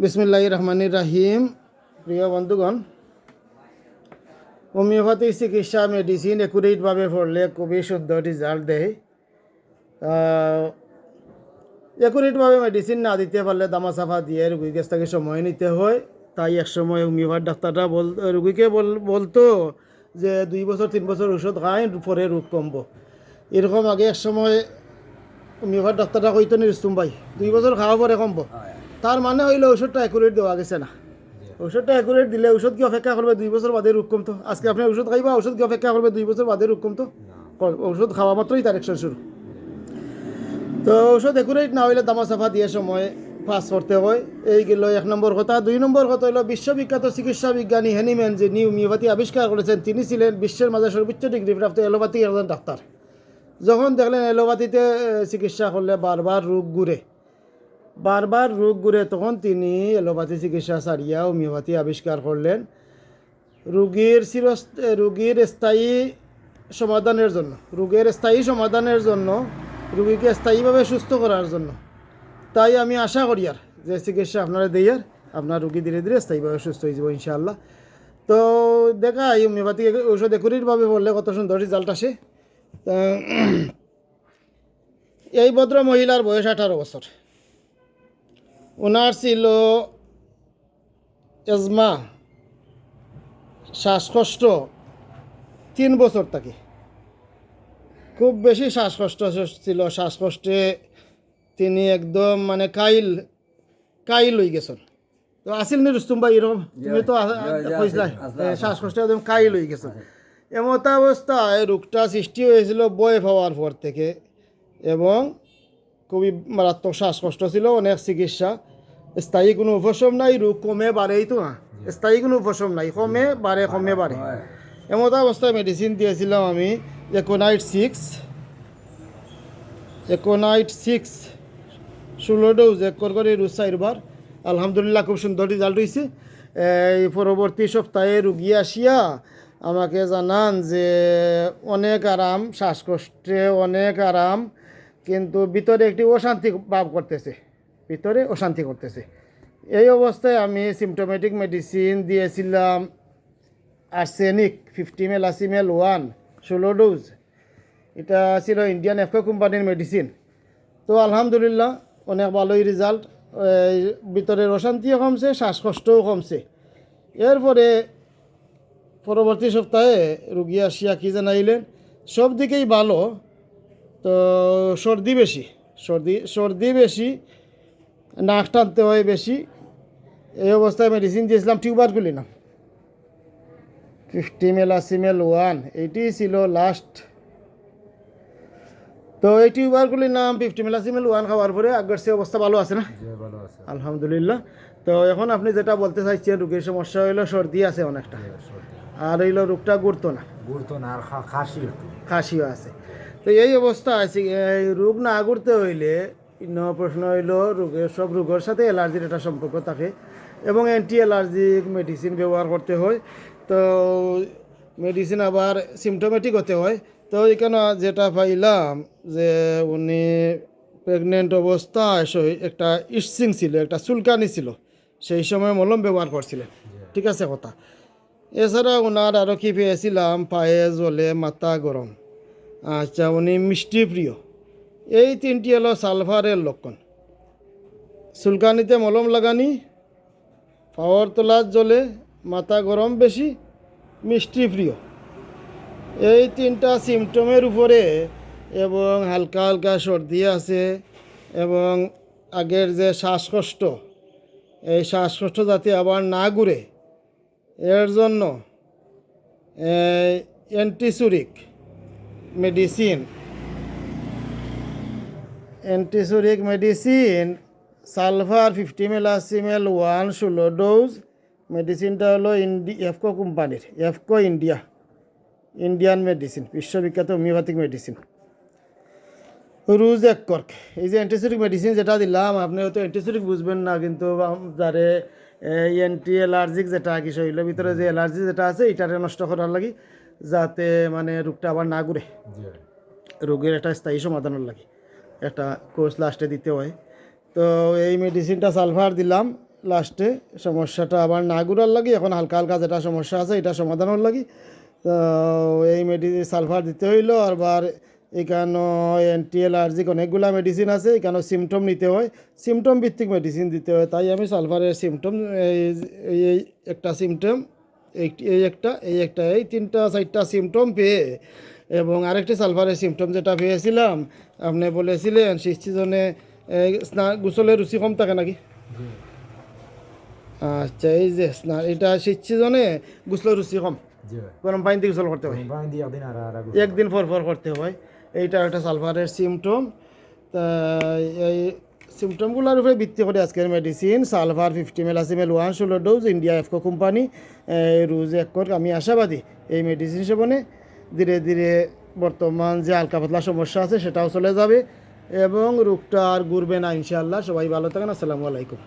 বিসমিল্লাহ রহমানির রাহিম প্রিয় বন্ধুগণ, হোমিওপ্যাথি চিকিৎসা মেডিসিন একুরেটভাবে পড়লে খুবই শুদ্ধ রেজাল্ট দেয়। একুরেটভাবে মেডিসিন না দিতে পারলে দামা সাফা দিয়ে রুগীর কাছ থেকে সময় নিতে হয়। তাই এক সময় হোমিওপ্যাথ ডাক্তাররা বল, রুগীকে বল- বলতো যে দুই বছর, তিন বছর ওষুধ খাই পরে রোগ কমবো। এরকম আগে এক সময় হোমিওপ্যাথ ডাক্তাররা কইতো নিরুস্তুম ভাই, দুই বছর খাওয়া পরে কমবো। তার মানে হইল ওষুধটা অ্যাকুরেট দেওয়া গেছে না। ওষুধটা অ্যাকুরেট দিলে ওষুধ কি অপেক্ষা করবে দুই বছর বাদে রোগ কমতো? আজকে আপনি ওষুধ খাইবা ওষুধ কি অপেক্ষা করবে দুই বছর বাদে রোগ কমতো? ওষুধ খাওয়া মাত্রই তার অ্যাকশন শুরু। তো ওষুধ একুরেট না হইলে দামা সাফা দিয়ে সময় পাস করতে হয়। এই গেল এক নম্বর কথা। দুই নম্বর কথা হলো বিশ্ববিখ্যাত চিকিৎসা বিজ্ঞানী হেনিম্যান যে নিউ হোমিওপ্যাথি আবিষ্কার করেছেন তিনি ছিলেন বিশ্বের মাঝে সর্বোচ্চ ডিগ্রি প্রাপ্ত এলোপ্যাথি একজন ডাক্তার যখন দেখলেন এলোপ্যাথিতে চিকিৎসা করলে বারবার রোগ ঘুরে। বারবার রোগ ঘুরে তখন তিনি এলোপ্যাথি চিকিৎসা ছাড়িয়া হোমিওপ্যাথি আবিষ্কার করলেন। রোগীর চির রোগীর স্থায়ী সমাধানের জন্য, রোগের স্থায়ী সমাধানের জন্য, রোগীকে স্থায়ীভাবে সুস্থ করার জন্য। তাই আমি আশা করি আর যে চিকিৎসা আপনারা আর আপনার রুগী ধীরে ধীরে স্থায়ীভাবে সুস্থ হয়ে যাব ইনশাআল্লাহ। তো দেখা, এই হোমিওপ্যাথি ঔষধ একুরিরভাবে বললে কত সুন্দর রেজাল্ট আসে। এই ভদ্র মহিলার বয়স আঠারো বছর। ওনার ছিল এজমা শ্বাসকষ্ট তিন বছর থাকি খুব বেশি শ্বাসকষ্ট ছিল শ্বাসকষ্টে তিনি একদম মানে কাইল কাইল হয়ে গেছেন। তো আসিল নি রুস্তুম ভাই এরকম তুমি তো কইসলাই শ্বাসকষ্ট একদম কাইল হয়ে গেছেন। এমত অবস্থায় রোগটা সৃষ্টি হয়েছিল বয় পাওয়ার পর থেকে এবং খুবই মারাত্মক শ্বাসকষ্ট ছিল অনেক চিকিৎসা। স্থায়ী কোনো উপশম নাই রোগ কমে বাড়েই তো না। স্থায়ী কোনো উপশম নাই, কমে বাড়ে কমে বাড়ে এমত অবস্থায় মেডিসিন দিয়েছিলাম আমি একোনাইট সিক্স একোনাইট সিক্স ষোলো ডোজ এক কর রোজ চারবার আলহামদুলিল্লাহ, খুব সুন্দর রেজাল্ট হয়েছে এই পরবর্তী সপ্তাহে রুগী আসিয়া, আমাকে জানান যে অনেক আরাম শ্বাসকষ্টে অনেক আরাম কিন্তু ভিতরে একটি অশান্তি ভাব করতেছে ভিতরে অশান্তি করতেছে। এই অবস্থায় আমি সিমটোমেটিক মেডিসিন দিয়েছিলাম আর্সেনিক ফিফটি মেল আশি মেল ওয়ান ষোলো ডোজ এটা ছিল ইন্ডিয়ান এফকো কোম্পানির মেডিসিন তো আলহামদুলিল্লাহ, অনেক ভালোই রেজাল্ট ভিতরের অশান্তিও কমছে, শ্বাসকষ্টও কমছে। এরপরে পরবর্তী সপ্তাহে রুগী আসিয়া কি জানাইলেন সব দিকেই ভালো। তো সর্দি বেশি, সর্দি সর্দি বেশি নাক টানতে হয় বেশি। এই অবস্থায় মেডিসিন দিয়েছিলাম টিউবারগুলি না fifty millesimal one eighty ছিল লাস্ট তো এই টিউবারগুলির নাম ফিফটি মেল আসিমেল ওয়ান খাওয়ার পরে আগের সে অবস্থা ভালো আছে না? আলহামদুলিল্লাহ। তো এখন আপনি যেটা বলতে চাইছেন রোগীর সমস্যা হইল সর্দি আছে অনেকটা। আর হইল রোগটা গুরতো না। গুরুত্ব না আর খাসি খাসিও। আছে। তো এই অবস্থা আছে। এই রোগ না ঘুরতে হইলে ন প্রশ্ন হইল রোগের সব রোগের সাথে অ্যালার্জির একটা সম্পর্ক থাকে এবং অ্যান্টি অ্যালার্জিক মেডিসিন ব্যবহার করতে হয়। তো মেডিসিন আবার সিমটোমেটিক হতে হয়। তো এখানে যেটা পাইলাম যে উনি প্রেগনেন্ট অবস্থায় একটা ইস্সিং ছিল, একটা চুলকানি ছিল। সেই সময় মলম ব্যবহার করছিলেন। ঠিক আছে কথা। এছাড়া ওনার আরও কি পেয়েছিলাম? পায়ে জ্বলে মাথা গরম। আচ্ছা উনি মিষ্টি প্রিয়। এই তিনটি হলো সালফারের লক্ষণ। চুলকানিতে মলম লাগানি, পাওয়ার তোলার জলে মাথা গরম বেশি, মিষ্টি প্রিয়। এই তিনটা সিমটমের উপরে এবং হালকা হালকা সর্দি আছে এবং আগের যে শ্বাসকষ্ট, এই শ্বাসকষ্ট যাতে আবার না ঘুরে, এর জন্য antipsoric medicine antipsoric medicine sulphur fifty millesimal one ষোলো ডোজ মেডিসিনটা হলো ইন্ডি এফকো কোম্পানির এফকো ইন্ডিয়া ইন্ডিয়ান মেডিসিন বিশ্ববিখ্যাত হোমিওপ্যাথিক মেডিসিন। রুজ এক কর্ক। এই যে অ্যান্টিসেপ্টিক মেডিসিন যেটা দিলাম আপনি হয়তো অ্যান্টিসেপ্টিক বুঝবেন না কিন্তু যারে অ্যান্টি অ্যালার্জিক যেটা কি শরীরের ভিতরে যে অ্যালার্জি যেটা আছে এটারে নষ্ট করার লাগি যাতে মানে রোগটা আবার না ঘুরে। রোগের একটা স্থায়ী সমাধানের লাগে। একটা কোর্স লাস্টে দিতে হয়। তো এই মেডিসিনটা সালফার দিলাম লাস্টে সমস্যাটা আবার না ঘুরার লাগি, এখন হালকা হালকা যেটা সমস্যা আছে, এটা সমাধানের লাগে। তো এই মেডিসিন সালফার দিতে হইল, আবার এখানে অ্যান্টি অ্যালার্জিক অনেকগুলা মেডিসিন আছে, এখানে সিমটম নিতে হয়। সিমটম ভিত্তিক মেডিসিন দিতে হয়, তাই আমি সালফারের সিমটম এই এই একটা সিমটম এই একটা এই একটা, এই তিনটা, চারটা সিমটম পেয়ে এবং আরেকটি সালফারের সিমটম যেটা পেয়েছিলাম আপনি বলেছিলেন শীত সিজনে স্নান গোসলের রুচি কম থাকে নাকি? আচ্ছা এই যে স্নান এটা শীত সিজনে গোসলের রুচি কম। গরম পানিতে গোসল করতে হয়। একদিন পর পর করতে হয়। এইটা একটা সালফারের সিমটম তা এই সিমটমগুলোর উপরে ভিত্তি করে আজকের medicine sulphur fifty millesimal one ষোলো ডোজ ইন্ডিয়া এফকো কোম্পানি রুজ একর আমি আশাবাদী এই মেডিসিন সেবনে ধীরে ধীরে বর্তমান যে হালকা পাতলা সমস্যা আছে সেটাও চলে যাবে এবং রোগটা আর ঘুরবে না, ইনশাআল্লাহ। সবাই ভালো থাকেন, আসসালামু আলাইকুম।